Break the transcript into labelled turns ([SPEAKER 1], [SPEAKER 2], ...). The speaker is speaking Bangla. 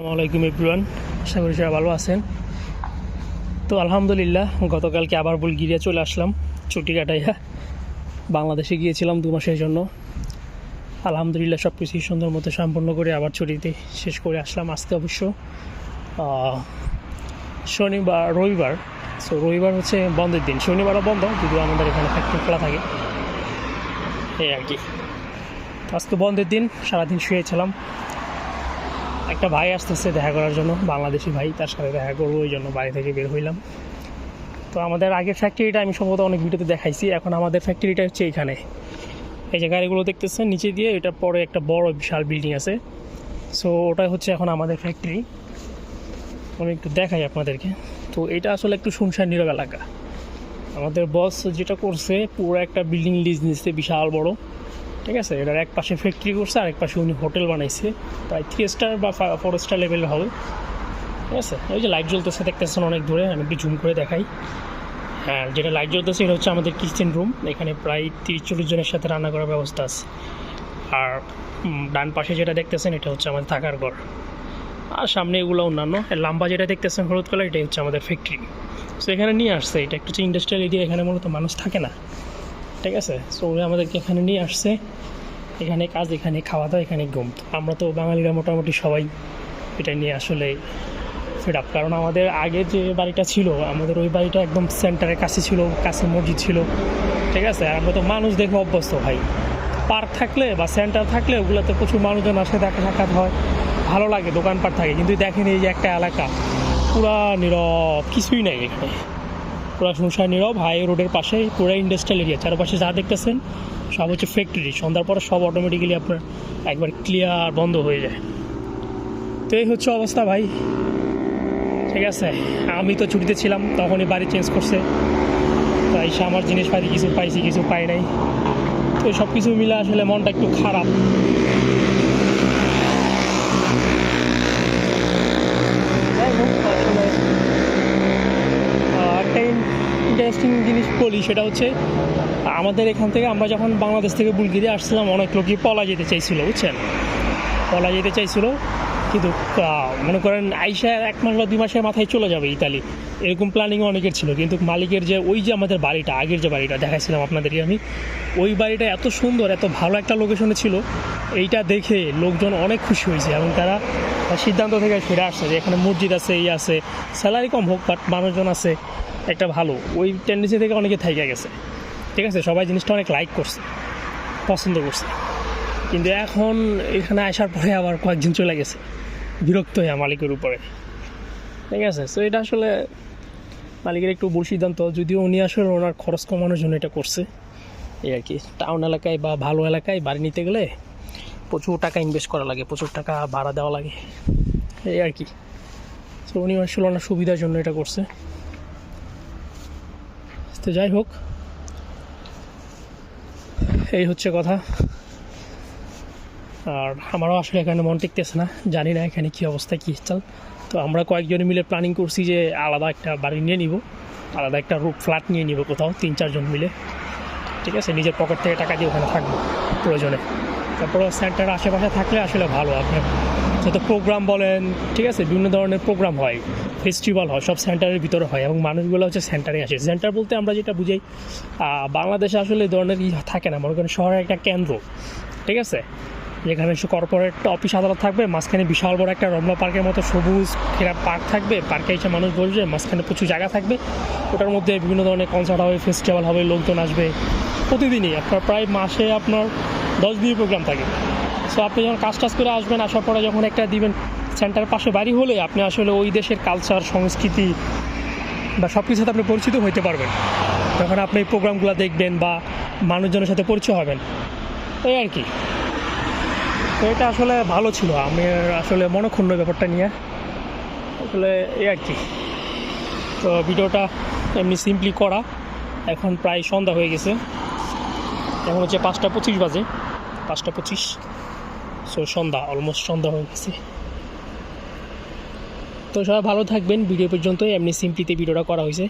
[SPEAKER 1] আসসালামু আলাইকুম এভরিওয়ান, আশা করি ভালো আছেন। তো আলহামদুলিল্লাহ, গতকালকে আবার বুলগিরিয়া চলে আসলাম, ছুটি কাটাইয়া। বাংলাদেশে গিয়েছিলাম দু মাসের জন্য। আলহামদুলিল্লাহ সব কিছুই সুন্দর মতো সম্পন্ন করে আবার ছুটিতে শেষ করে আসলাম আজকে অবশ্য। শনিবার, রবিবার সো রবিবার হচ্ছে বন্ধের দিন। শনিবারও বন্ধ, যদিও আমাদের এখানে ফ্যাক্টরি খোলা থাকে। এই আর কি। আজকে বন্ধের দিন, সারাদিন শুয়েছিলাম একটা ভাই আসতেছে দেখা করার জন্য, বাংলাদেশি ভাই, তার সাথে দেখা করব, ওই জন্য বাড়ি থেকে বের হইলাম। তো আমাদের আগের ফ্যাক্টরিটা আমি সম্ভবত অনেক ভিডিওতে দেখাইছি, এখন আমাদের ফ্যাক্টরিটা হচ্ছে এখানে। এই যে গাড়িগুলো দেখতেছেন, নিচে দিয়ে এটা পরে একটা বড় বিশাল বিল্ডিং আছে। সো ওটা হচ্ছে এখন আমাদের ফ্যাক্টরি আমি একটু দেখাই আপনাদেরকে। তো এটা আসলে একটু শুনশান নীরব এলাকা। আমাদের বস যেটা করছে, পুরো একটা বিল্ডিং লিজ নিচ্ছে বিশাল বড়। ঠিক আছে, এটার এক পাশে ফ্যাক্টরি করছে আর এক পাশে উনি হোটেল বানাইছে। প্রায় থ্রি স্টার বা ফোর স্টার লেভেল হবে। ঠিক আছে ওই যে লাইট জ্বলতেছে, দেখতেছেন অনেক দূরে, আমি একটু জুম করে দেখাই। হ্যাঁ যেটা লাইট জ্বলতেছে, এটা হচ্ছে আমাদের কিচেন রুম এখানে প্রায় তিরিশ চল্লিশ জনের সাথে রান্না করার ব্যবস্থা আছে। আর ডান পাশে যেটা দেখতেছেন, এটা হচ্ছে আমাদের থাকার ঘর। আর সামনে এগুলো অন্যান্য। লাম্বা যেটা দেখতেছেন, হলুদ কালার এটাই হচ্ছে আমাদের ফ্যাক্টরি সো এখানে নিয়ে আসছে, এটা একটু হচ্ছে ইন্ডাস্ট্রিয়াল এরিয়া এখানে মূলত মানুষ থাকে না। ঠিক আছে? সো উনি আমাদেরকে এখানে নিয়ে আসছে। এখানে কাজ, এখানে খাওয়া দাওয়া এখানে ঘুম। আমরা তো বাঙালিরা মোটামুটি সবাই এটা নিয়ে আসলে ফিড আপ কারণ আমাদের আগে যে বাড়িটা ছিল, আমাদের ওই বাড়িটা একদম সেন্টারের কাছে ছিল, কাছে মসজিদ ছিল। ঠিক আছে? আর আমরা তো মানুষ দেখে অভ্যস্ত, ভাই। পার্ক থাকলে বা সেন্টার থাকলে ওগুলোতে প্রচুর মানুষজন আসে, দেখা সাক্ষাৎ হয়। ভালো লাগে, দোকানপাট থাকে। কিন্তু দেখেন এই যে একটা এলাকা, পুরা নীরব, কিছুই নাই এখানে। পুরা শুনশান নীরব হাই রোডের পাশে পুরো ইন্ডাস্ট্রিয়াল এরিয়া চারপাশে যা দেখতেছেন সব হচ্ছে ফ্যাক্টরি সন্ধ্যার পরে সব অটোমেটিক্যালি আপনার একবার ক্লিয়ার বন্ধ হয়ে যায়। তো এই হচ্ছে অবস্থা ভাই। ঠিক আছে, আমি তো ছুটিতে ছিলাম, তখনই বাড়ি চেঞ্জ করছে। তো এসে আমার জিনিস জিনিসপাতি কিছু পাইছি, কিছু পাই নাই। তো সব কিছু মিলে আসলে মনটা একটু খারাপ যাই হোক আসলে আহ, একটা ইন্টারেস্টিং জিনিস বলি সেটা হচ্ছে, আমাদের এখান থেকে আমরা যখন বাংলাদেশ থেকে বুলগিরিয়া আসছিলাম, অনেক লোকই পলা যেতে চাইছিল, বুঝছেন? পলা যেতে চাইছিল, কিন্তু মনে করেন আইসা এক মাস বা দুই মাসের মাথায় চলে যাবে ইতালি। এরকম প্ল্যানিং অনেকের ছিল, কিন্তু মালিকের যে ওই যে আমাদের বাড়িটা, আগের যে বাড়িটা, দেখাইছিলাম আপনাদেরকে আমি, ওই বাড়িটা এত সুন্দর, এত ভালো একটা লোকেশনে ছিল, এইটা দেখে লোকজন অনেক খুশি হয়েছে এবং তারা সিদ্ধান্ত থেকে ফিরে আসছে যে এখানে মসজিদ আছে, এই আছে স্যালারি কম হোক বাট মানুষজন আছে। একটা ভালো, ওই টেন্ডেন্সি থেকে অনেকে থাইকা গেছে। ঠিক আছে? সবাই জিনিসটা অনেক লাইক করছে, পছন্দ করছে। কিন্তু এখন এখানে আসার পরে আবার কয়েকদিন চলে গেছে, বিরক্ত হয়ে মালিকের উপরে। ঠিক আছে? তো এটা আসলে মালিকের একটু ভুল সিদ্ধান্ত। যদিও উনি আসলে ওনার খরচ কমানোর জন্য এটা করছে। এই আর কি। টাউন এলাকায় বা ভালো এলাকায় বাড়ি নিতে গেলে প্রচুর টাকা ইনভেস্ট করা লাগে, প্রচুর টাকা ভাড়া দেওয়া লাগে। এই আর কি। তো উনি আসলে ওনার সুবিধার জন্য এটা করছে। তো যাই হোক, এই হচ্ছে কথা। আর আমারও আসলে এখানে মন টিকতেছে না, জানি না এখানে কী অবস্থা, কী চাল। তো আমরা কয়েকজন মিলে প্ল্যানিং করছি যে আলাদা একটা বাড়ি নিয়ে নিব, আলাদা একটা রুট ফ্ল্যাট নিয়ে নিব কোথাও তিন চারজন মিলে। ঠিক আছে? নিজের পকেট থেকে টাকা দিয়ে ওখানে থাকব, প্রয়োজনে। তারপরে সেন্টার আশেপাশে থাকলে আসলে ভালো, আপনার যত প্রোগ্রাম বলেন, ঠিক আছে? বিভিন্ন ধরনের প্রোগ্রাম হয়। ফেস্টিভ্যাল হয়, সব সেন্টারের ভিতরে হয় এবং মানুষগুলো হচ্ছে সেন্টারে আসে। সেন্টার বলতে আমরা যেটা বুঝাই বাংলাদেশে আসলে এই ধরনের থাকে না। মনে করেন শহরের একটা কেন্দ্র, ঠিক আছে? যেখানে কর্পোরেট অফিস আদালত থাকবে, মাঝখানে বিশাল বড় একটা রমনা পার্কের মতো সবুজ ঘেরা পার্ক থাকবে পার্কে এসে মানুষ বসবে, মাঝখানে প্রচুর জায়গা থাকবে। ওটার মধ্যে বিভিন্ন ধরনের কনসার্ট হবে ফেস্টিভ্যাল হবে, লোকজন আসবে। প্রতিদিনই আপনার প্রায় মাসে আপনার দশ দিনের প্রোগ্রাম থাকে। সো আপনি যখন কাজ টাজ করে আসবেন, আসার পরে যখন একটা দিবেন সেন্টার পাশে বাড়ি হলে আপনি আসলে ওই দেশের কালচার সংস্কৃতি বা সব কিছুর সাথে আপনি পরিচিত হইতে পারবেন। তখন আপনি এই প্রোগ্রামগুলো দেখবেন বা মানুষজনের সাথে পরিচয় হবেন। এই আর কি। তো এটা আসলে ভালো ছিল। আমি আসলে মনক্ষুণ্ণ ব্যাপারটা নিয়ে। আসলে এই আর কি। তো ভিডিওটা এমনি সিম্পলি করা। এখন প্রায় সন্ধ্যা হয়ে গেছে। এখন হচ্ছে পাঁচটা পঁচিশ বাজে। পাঁচটা পঁচিশ। সো সন্ধ্যা অলমোস্ট সন্ধ্যা হয়ে গেছে। তো সবাই ভালো থাকবেন। ভিডিও পর্যন্ত এমনি সিম্পলিতে ভিডিওটা করা হয়েছে।